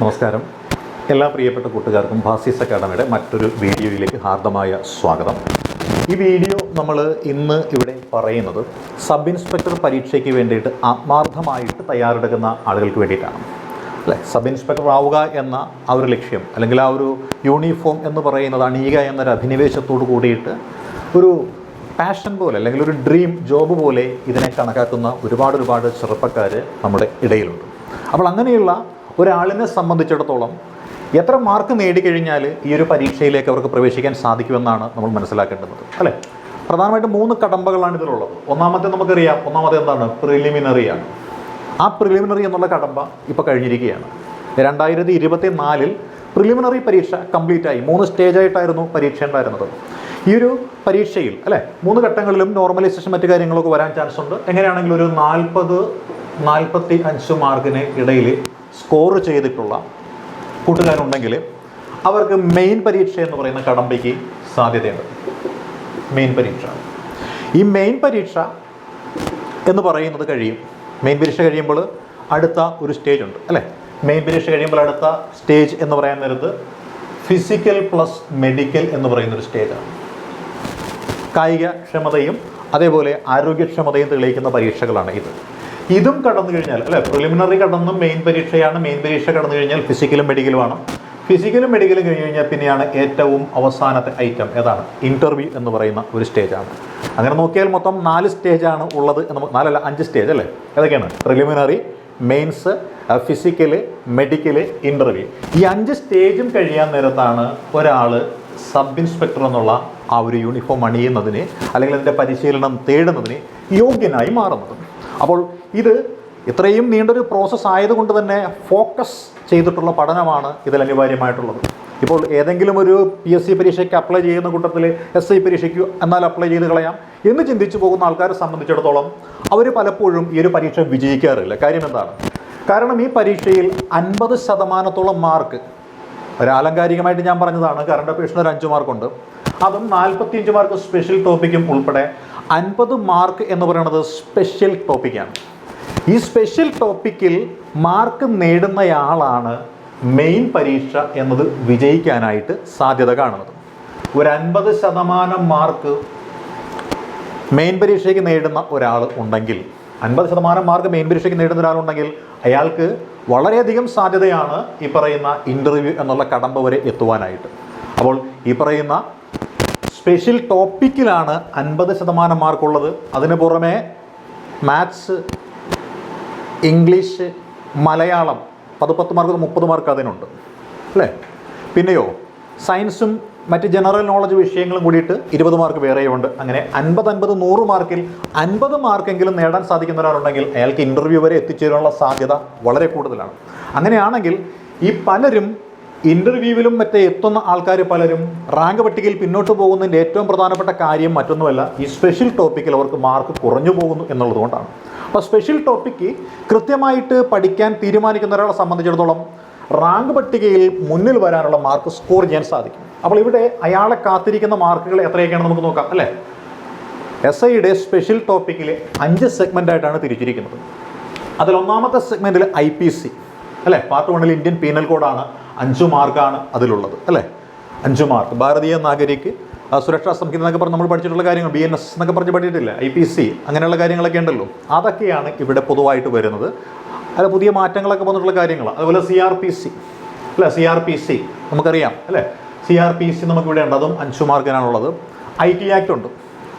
നമസ്കാരം. എല്ലാ പ്രിയപ്പെട്ട കൂട്ടുകാർക്കും ഭാസീസ് അക്കാഡമിയുടെ മറ്റൊരു വീഡിയോയിലേക്ക് ഹാർദമായ സ്വാഗതം. ഈ വീഡിയോ നമ്മൾ ഇന്ന് ഇവിടെ പറയുന്നത് സബ് ഇൻസ്പെക്ടർ പരീക്ഷയ്ക്ക് വേണ്ടിയിട്ട് ആത്മാർത്ഥമായിട്ട് തയ്യാറെടുക്കുന്ന ആളുകൾക്ക് വേണ്ടിയിട്ടാണ്. അല്ലേ? സബ് ഇൻസ്പെക്ടർ ആവുക എന്ന ആ ഒരു ലക്ഷ്യം അല്ലെങ്കിൽ ആ ഒരു യൂണിഫോം എന്ന് പറയുന്നത് അണിയുക എന്നൊരു അഭിനിവേശത്തോട് കൂടിയിട്ട് ഒരു പാഷൻ പോലെ അല്ലെങ്കിൽ ഒരു ഡ്രീം ജോബ് പോലെ ഇതിനെ കണക്കാക്കുന്ന ഒരുപാട് ഒരുപാട് ചെറുപ്പക്കാർ നമ്മുടെ ഇടയിലുണ്ട്. അപ്പോൾ അങ്ങനെയുള്ള ഒരാളിനെ സംബന്ധിച്ചിടത്തോളം എത്ര മാർക്ക് നേടിക്കഴിഞ്ഞാൽ ഈ ഒരു പരീക്ഷയിലേക്ക് അവർക്ക് പ്രവേശിക്കാൻ സാധിക്കുമെന്നാണ് നമ്മൾ മനസ്സിലാക്കേണ്ടത് അല്ലേ? പ്രധാനമായിട്ടും മൂന്ന് കടമ്പകളാണ് ഇതിലുള്ളത്. ഒന്നാമത്തെ നമുക്കറിയാം ഒന്നാമത്തെ എന്താണ്? പ്രിലിമിനറിയാണ്. ആ പ്രിലിമിനറി എന്നുള്ള കടമ്പ ഇപ്പോൾ കഴിഞ്ഞിരിക്കുകയാണ്. രണ്ടായിരത്തി ഇരുപത്തി നാലിൽ പ്രിലിമിനറി പരീക്ഷ കംപ്ലീറ്റ് ആയി മൂന്ന് സ്റ്റേജായിട്ടായിരുന്നു പരീക്ഷ ഉണ്ടായിരുന്നത്. ഈ ഒരു പരീക്ഷയിൽ അല്ലേ? മൂന്ന് ഘട്ടങ്ങളിലും നോർമലൈസേഷൻ മറ്റു കാര്യങ്ങളൊക്കെ വരാൻ ചാൻസ് ഉണ്ട് എങ്ങനെയാണെങ്കിലും ഒരു നാൽപ്പത് നാൽപ്പത്തി അഞ്ച് മാർക്കിന് ഇടയിൽ സ്കോർ ചെയ്തിട്ടുള്ള കൂട്ടുകാരുണ്ടെങ്കിൽ അവർക്ക് മെയിൻ പരീക്ഷ എന്ന് പറയുന്ന കടമ്പയ്ക്ക് സാധ്യതയുണ്ട്. മെയിൻ പരീക്ഷ. ഈ മെയിൻ പരീക്ഷ എന്ന് പറയുന്നത് കഴിയും. മെയിൻ പരീക്ഷ കഴിയുമ്പോൾ അടുത്ത ഒരു സ്റ്റേജ് ഉണ്ട് അല്ലേ? മെയിൻ പരീക്ഷ കഴിയുമ്പോൾ അടുത്ത സ്റ്റേജ് എന്ന് പറയാൻ നേരത്ത് ഫിസിക്കൽ പ്ലസ് മെഡിക്കൽ എന്ന് പറയുന്ന ഒരു സ്റ്റേജാണ് കായിക ക്ഷമതയും അതേപോലെ ആരോഗ്യക്ഷമതയും തെളിയിക്കുന്ന പരീക്ഷകളാണ് ഇത്. ഇതും കടന്നു കഴിഞ്ഞാൽ അല്ലെ? പ്രിലിമിനറി കടന്നും മെയിൻ പരീക്ഷയാണ് മെയിൻ പരീക്ഷ കടന്നു കഴിഞ്ഞാൽ ഫിസിക്കലും മെഡിക്കലുമാണ് ഫിസിക്കലും മെഡിക്കലും കഴിഞ്ഞ് കഴിഞ്ഞാൽ പിന്നെയാണ് ഏറ്റവും അവസാനത്തെ ഐറ്റം ഏതാണ്? ഇന്റർവ്യൂ എന്ന് പറയുന്ന ഒരു സ്റ്റേജാണ് അങ്ങനെ നോക്കിയാൽ മൊത്തം നാല് സ്റ്റേജാണ് ഉള്ളത് എന്ന് നാലല്ല അഞ്ച് സ്റ്റേജ് അല്ലേ? ഏതൊക്കെയാണ് preliminary mains physical medical interview ഈ അഞ്ച് സ്റ്റേജും കഴിയാൻ നേരത്താണ് ഒരാൾ സബ് ഇൻസ്പെക്ടർ എന്നുള്ള ആ ഒരു യൂണിഫോം അണിയുന്നതിന് അല്ലെങ്കിൽ അതിന്റെ പരിശീലനം തേടുന്നതിന് യോഗ്യനായി മാറുന്നത്. അപ്പോൾ ഇത് ഇത്രയും നീണ്ടൊരു പ്രോസസ്സ് ആയതുകൊണ്ട് തന്നെ ഫോക്കസ് ചെയ്തിട്ടുള്ള പഠനമാണ് ഇതിൽ അനിവാര്യമായിട്ടുള്ളത്. ഇപ്പോൾ ഏതെങ്കിലും ഒരു പി എസ് സി പരീക്ഷയ്ക്ക് അപ്ലൈ ചെയ്യുന്ന കൂട്ടത്തിൽ എസ് ഐ പരീക്ഷയ്ക്ക് എന്നാൽ അപ്ലൈ ചെയ്ത് കളയാം എന്ന് ചിന്തിച്ചു പോകുന്ന ആൾക്കാരെ സംബന്ധിച്ചിടത്തോളം അവർ പലപ്പോഴും ഈ ഒരു പരീക്ഷ വിജയിക്കാറില്ല. കാര്യം എന്താണ്? കാരണം ഈ പരീക്ഷയിൽ അൻപത് ശതമാനത്തോളം മാർക്ക് ഒരു ആലങ്കാരികമായിട്ട് ഞാൻ പറഞ്ഞതാണ്. കറണ്ട് അഫയേഴ്സിന് ഒരു അഞ്ച് മാർക്കുണ്ട് അതും നാൽപ്പത്തിയഞ്ച് മാർക്ക് സ്പെഷ്യൽ ടോപ്പിക്കും ഉൾപ്പെടെ. അൻപത് മാർക്ക് എന്ന് പറയുന്നത് സ്പെഷ്യൽ ടോപ്പിക്കാണ് ഈ സ്പെഷ്യൽ ടോപ്പിക്കിൽ മാർക്ക് നേടുന്നയാളാണ് മെയിൻ പരീക്ഷ എന്നത് വിജയിക്കാനായിട്ട് സാധ്യത കാണുന്നത്. ഒരു അൻപത് ശതമാനം മാർക്ക് മെയിൻ പരീക്ഷയ്ക്ക് നേടുന്ന ഒരാൾ ഉണ്ടെങ്കിൽ അൻപത് ശതമാനം മാർക്ക് മെയിൻ പരീക്ഷയ്ക്ക് നേടുന്ന ഒരാളുണ്ടെങ്കിൽ അയാൾക്ക് വളരെയധികം സാധ്യതയാണ് ഈ പറയുന്ന ഇന്റർവ്യൂ എന്നുള്ള കടമ്പ വരെ എത്തുവാനായിട്ട്. അപ്പോൾ ഈ പറയുന്ന സ്പെഷ്യൽ ടോപ്പിക്കിലാണ് അൻപത് ശതമാനം മാർക്കുള്ളത്. അതിന് പുറമെ മാത്സ് ഇംഗ്ലീഷ് മലയാളം പത്ത് മാർക്ക് മുപ്പത് മാർക്ക് അതിനുണ്ട്. അല്ലേ? പിന്നെയോ സയൻസും മറ്റ് ജനറൽ നോളജ് വിഷയങ്ങളും കൂടിയിട്ട് ഇരുപത് മാർക്ക് വേറെയുണ്ട്. അങ്ങനെ അൻപത് അൻപത് നൂറ് മാർക്കിൽ അൻപത് മാർക്കെങ്കിലും നേടാൻ സാധിക്കുന്ന ഒരാളുണ്ടെങ്കിൽ അയാൾക്ക് ഇന്റർവ്യൂ വരെ എത്തിച്ചേരാനുള്ള സാധ്യത വളരെ കൂടുതലാണ്. അങ്ങനെയാണെങ്കിൽ ഈ പലരും ഇന്റർവ്യൂവിലും മറ്റേ എത്തുന്ന ആൾക്കാർ പലരും റാങ്ക് പട്ടികയിൽ പിന്നോട്ട് പോകുന്നതിന്റെ ഏറ്റവും പ്രധാനപ്പെട്ട കാര്യം മറ്റൊന്നുമല്ല ഈ സ്പെഷ്യൽ ടോപ്പിക്കിൽ അവർക്ക് മാർക്ക് കുറഞ്ഞു പോകുന്നു എന്നുള്ളതുകൊണ്ടാണ് അപ്പോൾ സ്പെഷ്യൽ ടോപ്പിക്ക് കൃത്യമായിട്ട് പഠിക്കാൻ തീരുമാനിക്കുന്ന ഒരാളെ സംബന്ധിച്ചിടത്തോളം റാങ്ക് പട്ടികയിൽ മുന്നിൽ വരാനുള്ള മാർക്ക് സ്കോർ ചെയ്യാൻ സാധിക്കും. അപ്പോൾ ഇവിടെ അയാളെ കാത്തിരിക്കുന്ന മാർക്കുകൾ എത്രയൊക്കെയാണ് നമുക്ക് നോക്കാം അല്ലേ? എസ് ഐയുടെ സ്പെഷ്യൽ ടോപ്പിക്കിൽ അഞ്ച് സെഗ്മെന്റ് ആയിട്ടാണ് തിരിച്ചിരിക്കുന്നത്. അതിൽ ഒന്നാമത്തെ സെഗ്മെന്റിൽ ഐ പി സി അല്ലേ? പാർട്ട് വണ്ണിൽ ഇന്ത്യൻ പീനൽ കോഡാണ് അഞ്ചു മാർക്കാണ് അതിലുള്ളത് അല്ലേ? അഞ്ചു മാർക്ക്. ഭാരതീയ നാഗരിക് സുരക്ഷാ സംഹിത എന്നൊക്കെ പറഞ്ഞ് നമ്മൾ പഠിച്ചിട്ടുള്ള കാര്യങ്ങൾ ബി എൻ എസ് എന്നൊക്കെ പറഞ്ഞ് പഠിച്ചിട്ടില്ല? ഐ പി സി അങ്ങനെയുള്ള കാര്യങ്ങളൊക്കെ ഉണ്ടല്ലോ. അതൊക്കെയാണ് ഇവിടെ പൊതുവായിട്ട് വരുന്നത്. അല്ല പുതിയ മാറ്റങ്ങളൊക്കെ വന്നിട്ടുള്ള കാര്യങ്ങൾ അതുപോലെ സി ആർ പി സി അല്ലേ? സി ആർ പി സി നമുക്കറിയാം അല്ലേ? സി ആർ പി സി നമുക്ക് ഇവിടെ ഉണ്ട്. അതും അഞ്ചു മാർക്കിനാണുള്ളത്. ഐ ടി ആക്ട് ഉണ്ട്.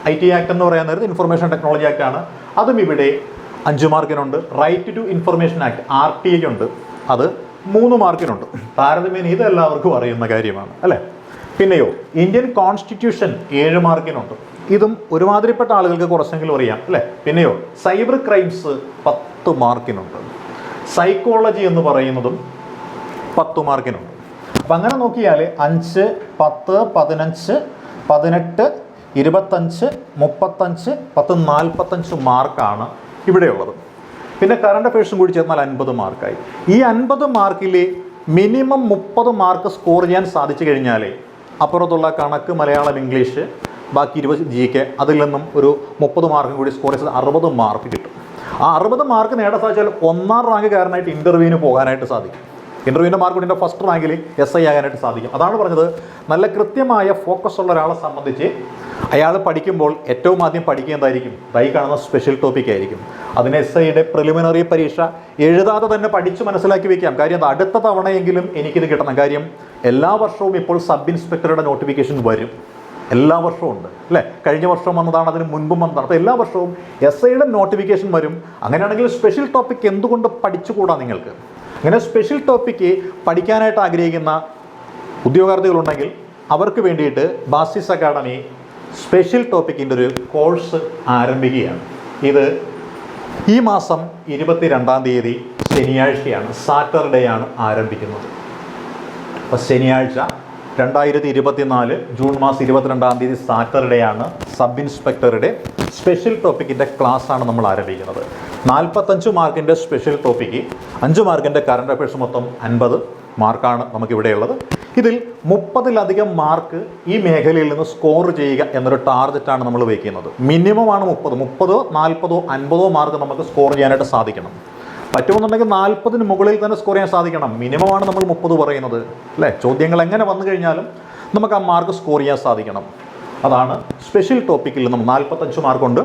ഐ ടി ആക്ട് എന്ന് പറയാൻ നേരത്തെ ഇൻഫർമേഷൻ ടെക്നോളജി ആക്ട് ആണ്. അതും ഇവിടെ അഞ്ചു മാർക്കിനുണ്ട്. Right to information act R T I ഉണ്ട്. അത് മൂന്ന് മാർക്കിനുണ്ട്. താരതമ്യേന ഇത് എല്ലാവർക്കും അറിയുന്ന കാര്യമാണ് അല്ലേ? പിന്നെയോ ഇന്ത്യൻ കോൺസ്റ്റിറ്റ്യൂഷൻ ഏഴ് മാർക്കിനുണ്ട്. ഇതും ഒരുമാതിരിപ്പെട്ട ആളുകൾക്ക് കുറച്ചെങ്കിലും അറിയാം അല്ലേ? പിന്നെയോ സൈബർ ക്രൈംസ് പത്ത് മാർക്കിനുണ്ട്. സൈക്കോളജി എന്ന് പറയുന്നതും പത്ത് മാർക്കിനുണ്ട്. അപ്പം അങ്ങനെ നോക്കിയാൽ അഞ്ച് പത്ത് പതിനഞ്ച് പതിനെട്ട് ഇരുപത്തഞ്ച് മുപ്പത്തഞ്ച് പത്ത് നാൽപ്പത്തഞ്ച് മാർക്കാണ് ഇവിടെയുള്ളത്. പിന്നെ കറണ്ട് അഫയേഴ്സും കൂടി ചേർന്നാൽ അൻപത് മാർക്കായി ഈ അൻപത് മാർക്കിൽ മിനിമം മുപ്പത് മാർക്ക് സ്കോർ ചെയ്യാൻ സാധിച്ചു കഴിഞ്ഞാൽ അപ്പുറത്തുള്ള കണക്ക് മലയാളം ഇംഗ്ലീഷ് ബാക്കി ഇരുപത് ജി കെ അതിൽ നിന്നും ഒരു മുപ്പത് മാർക്കും കൂടി സ്കോർ ചെയ്ത് അറുപത് മാർക്ക് കിട്ടും. ആ അറുപത് മാർക്ക് നേടാൻ സാധിച്ചാൽ ഒന്നാം റാങ്ക് കാരണമായിട്ട് ഇന്റർവ്യൂവിന് പോകാനായിട്ട് സാധിക്കും. ഇന്റർവ്യൂവിന്റെ മാർക്ക് ഇതിന്റെ ഫസ്റ്റ് റാങ്കിൽ എസ് ഐ ആകാനായിട്ട് സാധിക്കും. അതാണ് പറഞ്ഞത്. നല്ല കൃത്യമായ ഫോക്കസ് ഉള്ള ഒരാളെ സംബന്ധിച്ച് അയാൾ പഠിക്കുമ്പോൾ ഏറ്റവും ആദ്യം പഠിക്കേണ്ടതായിരിക്കും ബൈ കാണുന്ന സ്പെഷ്യൽ ടോപ്പിക് ആയിരിക്കും. അതിന് എസ് ഐയുടെ പ്രിലിമിനറി പരീക്ഷ എഴുതാതെ തന്നെ പഠിച്ച് മനസ്സിലാക്കി വെക്കാം. കാര്യം അടുത്ത തവണയെങ്കിലും എനിക്കിത് കിട്ടണം. കാര്യം എല്ലാ വർഷവും ഇപ്പോൾ സബ് ഇൻസ്പെക്ടറുടെ നോട്ടിഫിക്കേഷൻ വരും. എല്ലാ വർഷവും ഉണ്ട്. അല്ലേ? കഴിഞ്ഞ വർഷം വന്നതാണ് അതിന് മുൻപും വന്നതാണ്. അപ്പോൾ എല്ലാ വർഷവും എസ് ഐയുടെ നോട്ടിഫിക്കേഷൻ വരും. അങ്ങനെയാണെങ്കിൽ സ്പെഷ്യൽ ടോപ്പിക് എന്തുകൊണ്ട് പഠിച്ചുകൂടാ നിങ്ങൾക്ക്? അങ്ങനെ സ്പെഷ്യൽ ടോപ്പിക്ക് പഠിക്കാനായിട്ട് ആഗ്രഹിക്കുന്ന ഉദ്യോഗാർത്ഥികളുണ്ടെങ്കിൽ അവർക്ക് വേണ്ടിയിട്ട് ബാസിസ് അക്കാഡമി സ്പെഷ്യൽ ടോപ്പിക്കിന്റെ ഒരു കോഴ്സ് ആരംഭിക്കുകയാണ്. ഇത് ഈ മാസം ഇരുപത്തി രണ്ടാം തീയതി ശനിയാഴ്ചയാണ് സാറ്റർഡേ ആണ് ആരംഭിക്കുന്നത്. അപ്പോൾ ശനിയാഴ്ച രണ്ടായിരത്തി ഇരുപത്തിനാല് ജൂൺ മാസം ഇരുപത്തിരണ്ടാം തീയതി സാറ്റർഡേ ആണ് സബ് ഇൻസ്പെക്ടറുടെ സ്പെഷ്യൽ ടോപ്പിക്കിന്റെ ആണ് നമ്മൾ ആരംഭിക്കുന്നത്. നാൽപ്പത്തഞ്ച് മാർക്കിന്റെ സ്പെഷ്യൽ ടോപ്പിക്ക് അഞ്ച് മാർക്കിന്റെ കറണ്ട് അഫയേഴ്സ് മൊത്തം അൻപത് മാർക്കാണ് നമുക്കിവിടെയുള്ളത്. ഇതിൽ മുപ്പതിലധികം മാർക്ക് ഈ മേഖലയിൽ നിന്ന് സ്കോർ ചെയ്യുക എന്നൊരു ടാർഗറ്റാണ് നമ്മൾ വയ്ക്കുന്നത് മിനിമമാണ് മുപ്പത്. മുപ്പതോ നാൽപ്പതോ അൻപതോ മാർക്ക് നമുക്ക് സ്കോർ ചെയ്യാനായിട്ട് സാധിക്കണം. പറ്റുമെന്നുണ്ടെങ്കിൽ നാൽപ്പതിന് മുകളിൽ തന്നെ സ്കോർ ചെയ്യാൻ സാധിക്കണം. മിനിമമാണ് നമ്മൾ മുപ്പത് പറയുന്നത്. അല്ലേ? ചോദ്യങ്ങൾ എങ്ങനെ വന്നു കഴിഞ്ഞാലും നമുക്ക് ആ മാർക്ക് സ്കോർ ചെയ്യാൻ സാധിക്കണം. അതാണ് സ്പെഷ്യൽ ടോപ്പിക്കിൽ നിന്നും നാൽപ്പത്തഞ്ച് മാർക്കുണ്ട്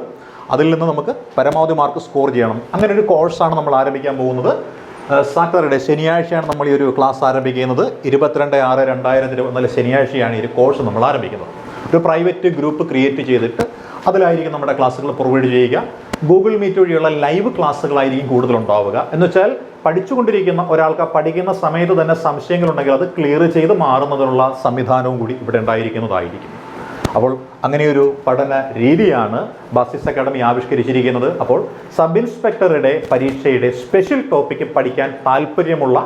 അതിൽ നിന്ന് നമുക്ക് പരമാവധി മാർക്ക് സ്കോർ ചെയ്യണം. അങ്ങനെ ഒരു കോഴ്സാണ് നമ്മൾ ആരംഭിക്കാൻ പോകുന്നത്. സാറ്റർഡേ ശനിയാഴ്ചയാണ് നമ്മൾ ഈ ഒരു ക്ലാസ് ആരംഭിക്കുന്നത്. ഇരുപത്തിരണ്ട് ആറ് രണ്ടായിരത്തി ഇരുപത്തിനാല് ശനിയാഴ്ചയാണ് ഈ ഒരു കോഴ്സ് നമ്മൾ ആരംഭിക്കുന്നത്. ഒരു പ്രൈവറ്റ് ഗ്രൂപ്പ് ക്രിയേറ്റ് ചെയ്തിട്ട് അതിലായിരിക്കും നമ്മുടെ ക്ലാസ്സുകൾ പ്രൊവൈഡ് ചെയ്യുക. ഗൂഗിൾ മീറ്റ് വഴിയുള്ള ലൈവ് ക്ലാസ്സുകളായിരിക്കും കൂടുതലുണ്ടാവുക എന്ന് വെച്ചാൽ പഠിച്ചുകൊണ്ടിരിക്കുന്ന ഒരാൾക്ക് പഠിക്കുന്ന സമയത്ത് തന്നെ സംശയങ്ങളുണ്ടെങ്കിൽ അത് ക്ലിയർ ചെയ്ത് മാറുന്നതിനുള്ള സംവിധാനവും കൂടി ഇവിടെ ഉണ്ടായിരിക്കുന്നതായിരിക്കും. അപ്പോൾ അങ്ങനെയൊരു പഠന രീതിയാണ് ബാസിസ് അക്കാഡമി ആവിഷ്കരിച്ചിരിക്കുന്നത്. അപ്പോൾ സബ് ഇൻസ്പെക്ടറുടെ പരീക്ഷയുടെ സ്പെഷ്യൽ ടോപ്പിക്ക് പഠിക്കാൻ താല്പര്യമുള്ള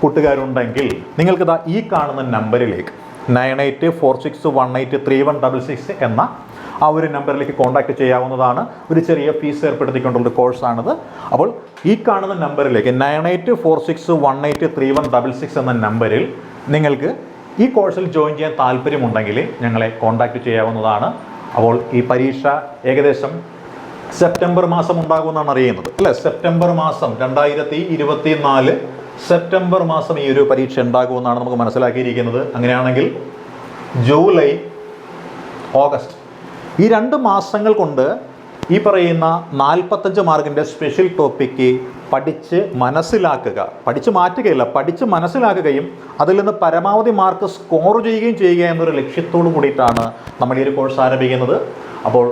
കൂട്ടുകാരുണ്ടെങ്കിൽ നിങ്ങൾക്കിതാ ഈ കാണുന്ന നമ്പറിലേക്ക് nine eight four six one eight three one double six എന്ന ആ ഒരു നമ്പറിലേക്ക് കോൺടാക്ട് ചെയ്യാവുന്നതാണ്. ഒരു ചെറിയ ഫീസ് ഏർപ്പെടുത്തിക്കൊണ്ടുള്ള കോഴ്സാണിത്. അപ്പോൾ ഈ കാണുന്ന നമ്പറിലേക്ക് nine eight four six one eight three one double six എന്ന നമ്പറിൽ നിങ്ങൾക്ക് ഈ കോഴ്സിൽ ജോയിൻ ചെയ്യാൻ താല്പര്യമുണ്ടെങ്കിൽ ഞങ്ങളെ കോൺടാക്റ്റ് ചെയ്യാവുന്നതാണ്. അപ്പോൾ ഈ പരീക്ഷ ഏകദേശം സെപ്റ്റംബർ മാസം ഉണ്ടാകുമെന്നാണ് അറിയുന്നത്. അല്ലേ? സെപ്റ്റംബർ മാസം രണ്ടായിരത്തി ഇരുപത്തി നാല് സെപ്റ്റംബർ മാസം ഈ ഒരു പരീക്ഷ ഉണ്ടാകുമെന്നാണ് നമുക്ക് മനസ്സിലാക്കിയിരിക്കുന്നത്. അങ്ങനെയാണെങ്കിൽ ജൂലൈ ഓഗസ്റ്റ് ഈ രണ്ട് മാസങ്ങൾ കൊണ്ട് ഈ പറയുന്ന നാൽപ്പത്തഞ്ച് മാർക്കിന്റെ സ്പെഷ്യൽ ടോപ്പിക്ക് പഠിച്ച് മനസ്സിലാക്കുക. പഠിച്ച് മാറ്റുകയില്ല പഠിച്ച് മനസ്സിലാക്കുകയും അതിൽ നിന്ന് പരമാവധി മാർക്ക് സ്കോർ ചെയ്യുകയും ചെയ്യുക എന്നൊരു ലക്ഷ്യത്തോടു കൂടിയിട്ടാണ് നമ്മൾ ഈ ഒരു കോഴ്സ് ആരംഭിക്കുന്നത്. അപ്പോൾ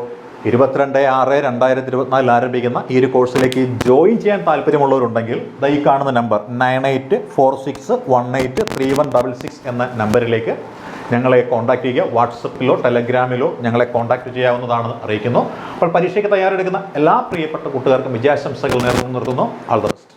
ഇരുപത്തിരണ്ട് ആറ് രണ്ടായിരത്തി ഇരുപത്തിനാലിൽ ആരംഭിക്കുന്ന ഈ ഒരു കോഴ്സിലേക്ക് ജോയിൻ ചെയ്യാൻ താല്പര്യമുള്ളവരുണ്ടെങ്കിൽ ഈ കാണുന്ന number nine eight four six one eight three one double six എന്ന നമ്പറിലേക്ക് ഞങ്ങളെ കോൺടാക്ട് ചെയ്യുക. വാട്സപ്പിലോ ടെലഗ്രാമിലോ ഞങ്ങളെ കോൺടാക്ട് ചെയ്യാവുന്നതാണെന്ന് അറിയിക്കുന്നു. അപ്പോൾ പരീക്ഷയ്ക്ക് തയ്യാറെടുക്കുന്ന എല്ലാ പ്രിയപ്പെട്ട കൂട്ടുകാർക്കും വിജയാശംസകൾ നേർന്നു നിർത്തുന്നു ആൾ ദ ബെസ്റ്റ്